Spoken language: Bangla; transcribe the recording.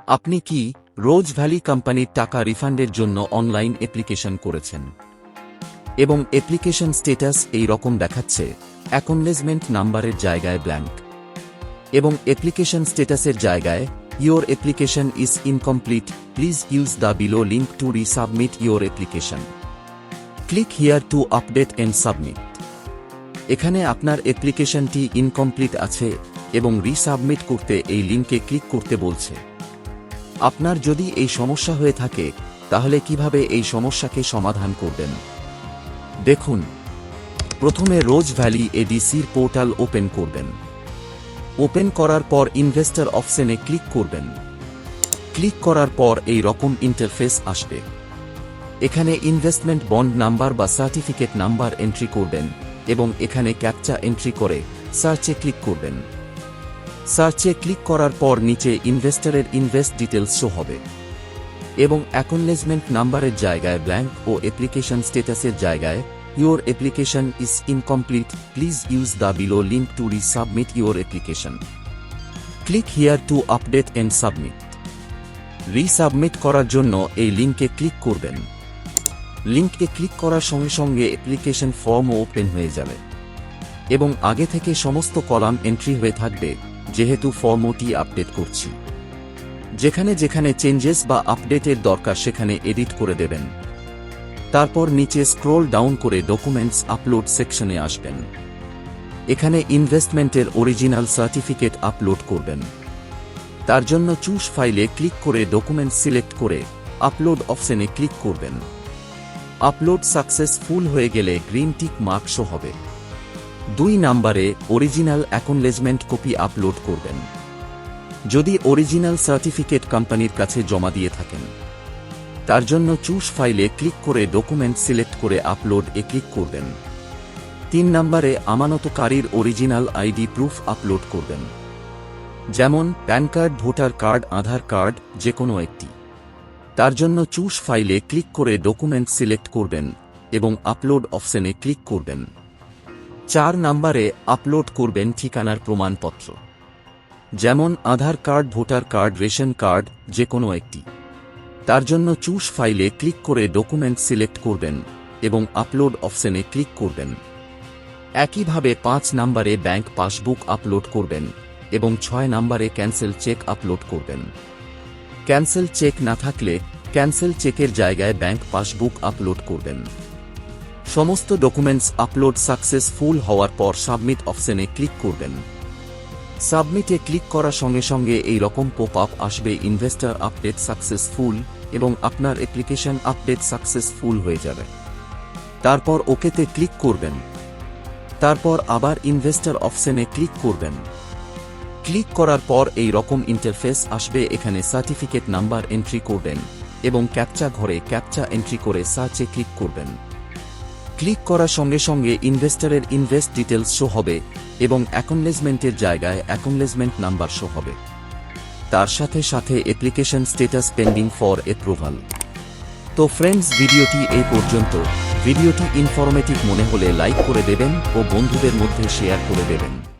আপনি কি রোজ ভ্যালি কোম্পানির টাকা রিফান্ডের জন্য অনলাইন অ্যাপ্লিকেশন করেছেন? এবং অ্যাপ্লিকেশন স্টেটাস এই রকম দেখাচ্ছে, অ্যাকনলেজমেন্ট নাম্বারের জায়গায় ব্ল্যাঙ্ক এবং অ্যাপ্লিকেশন স্টেটাসের জায়গায় your application is incomplete please use the below link to resubmit your application click here to update and submit এখানে আপনার অ্যাপ্লিকেশনটি ইনকমপ্লিট আছে এবং রিসাবমিট করতে এই লিঙ্কে ক্লিক করতে বলছে। আপনার যদি এই সমস্যা হয়ে থাকে, তাহলে কীভাবে এই সমস্যাকে সমাধান করবেন? দেখুন, প্রথমে রোজ ভ্যালি এডিসির পোর্টাল ওপেন করবেন। ওপেন করার পর ইনভেস্টর অপশনে ক্লিক করবেন। ক্লিক করার পর এই রকম ইন্টারফেস আসবে। এখানে ইনভেস্টমেন্ট বন্ড নাম্বার বা সার্টিফিকেট নাম্বার এন্ট্রি করবেন এবং এখানে ক্যাপচা এন্ট্রি করে সার্চে ক্লিক করবেন। সার্চে ক্লিক করার পর নিচে ইনভেস্টরের ইনভেস্ট ডিটেলস শো হবে। এবং অ্যাকনলেজমেন্ট নাম্বারের জায়গায় ব্ল্যাঙ্ক ও অ্যাপ্লিকেশন স্টেটাসের জায়গায় your application is incomplete, please use the below link to resubmit your application. Click here to update and submit. Resubmit করার জন্য এই লিঙ্কে ক্লিক করবেন। লিঙ্কে ক্লিক করার সঙ্গে সঙ্গে অ্যাপ্লিকেশন ফর্মও ওপেন হয়ে যাবে। এবং আগে থেকে সমস্ত কলাম এন্ট্রি হয়ে থাকবে। যেহেতু ফর্মটি আপডেট করছি। যেখানে যেখানে চেঞ্জেস বা আপডেটের দরকার সেখানে এডিট করে দেবেন। তারপর নিচে স্ক্রোল ডাউন করে ডকুমেন্টস আপলোড সেকশনে আসবেন। এখানে ইনভেস্টমেন্টের অরিজিনাল সার্টিফিকেট আপলোড করবেন। তার জন্য চুজ ফাইলে ক্লিক করে ডকুমেন্ট সিলেক্ট করে আপলোড অপশনে ক্লিক করবেন। আপলোড সাকসেসফুল হয়ে গেলে গ্রিন টিক মার্ক শো হবে। দুই নাম্বারে অরিজিনাল অ্যাকনলেজমেন্ট কপি আপলোড করবেন। যদি অরিজিনাল সার্টিফিকেট কোম্পানির কাছে জমা দিয়ে থাকেন, তার জন্য চুজ ফাইলে ক্লিক করে ডকুমেন্ট সিলেক্ট করে আপলোড এ ক্লিক করবেন। তিন নম্বরে আমানতকারীর অরিজিনাল আইডি প্রুফ আপলোড করবেন। যেমন PAN card, voter card, Aadhaar card যে কোনো একটি। তার জন্য চুজ ফাইলে ক্লিক করে ডকুমেন্ট সিলেক্ট করবেন এবং আপলোড অপশনে ক্লিক করবেন। চার নম্বরে আপলোড করবেন ঠিকানার প্রমাণপত্র। যেমন Aadhaar card, voter card, ration card যে কোনো একটি। তার জন্য চুজ ফাইলে ক্লিক করে ডকুমেন্ট সিলেক্ট করবেন এবং আপলোড অপশনে ক্লিক করবেন। একইভাবে পাঁচ নম্বরে ব্যাংক পাসবুক আপলোড করবেন এবং ছয় নম্বরে ক্যান্সেল চেক আপলোড করবেন। ক্যান্সেল চেক না থাকলে ক্যান্সেল চেকের জায়গায় ব্যাংক পাসবুক আপলোড করবেন। সমস্ত ডকুমেন্টস আপলোড সাকসেসফুল হওয়ার পর সাবমিট অপশনে ক্লিক করবেন। সাবমিটে ক্লিক করার সঙ্গে সঙ্গে এই রকম পোপ আপ আসবে ইনভেস্টর আপডেট সাকসেসফুল এবং আপনার অ্যাপ্লিকেশন আপডেট সাকসেসফুল হয়ে যাবে। তারপর ওকেতে ক্লিক করবেন। তারপর আবার ইনভেস্টর অপশনে ক্লিক করবেন। ক্লিক করার পর এই রকম ইন্টারফেস আসবে, এখানে সার্টিফিকেট নাম্বার এন্ট্রি করবেন এবং ক্যাপচা ঘরে ক্যাপচা এন্ট্রি করে সার্চে ক্লিক করবেন। ক্লিক করার সঙ্গে সঙ্গে ইনভেস্টরের ইনভেস্ট ডিটেলস শো হবে এবং অ্যাকনলেজমেন্টের জায়গায় অ্যাকনলেজমেন্ট নাম্বার শো হবে। তার সাথে সাথে application status pending for approval. তো ফ্রেন্ডস, ভিডিওটি এই পর্যন্ত। ভিডিওটি ইনফরমেটিভ মনে হলে লাইক করে দেবেন ও বন্ধুদের মধ্যে শেয়ার করে দেবেন।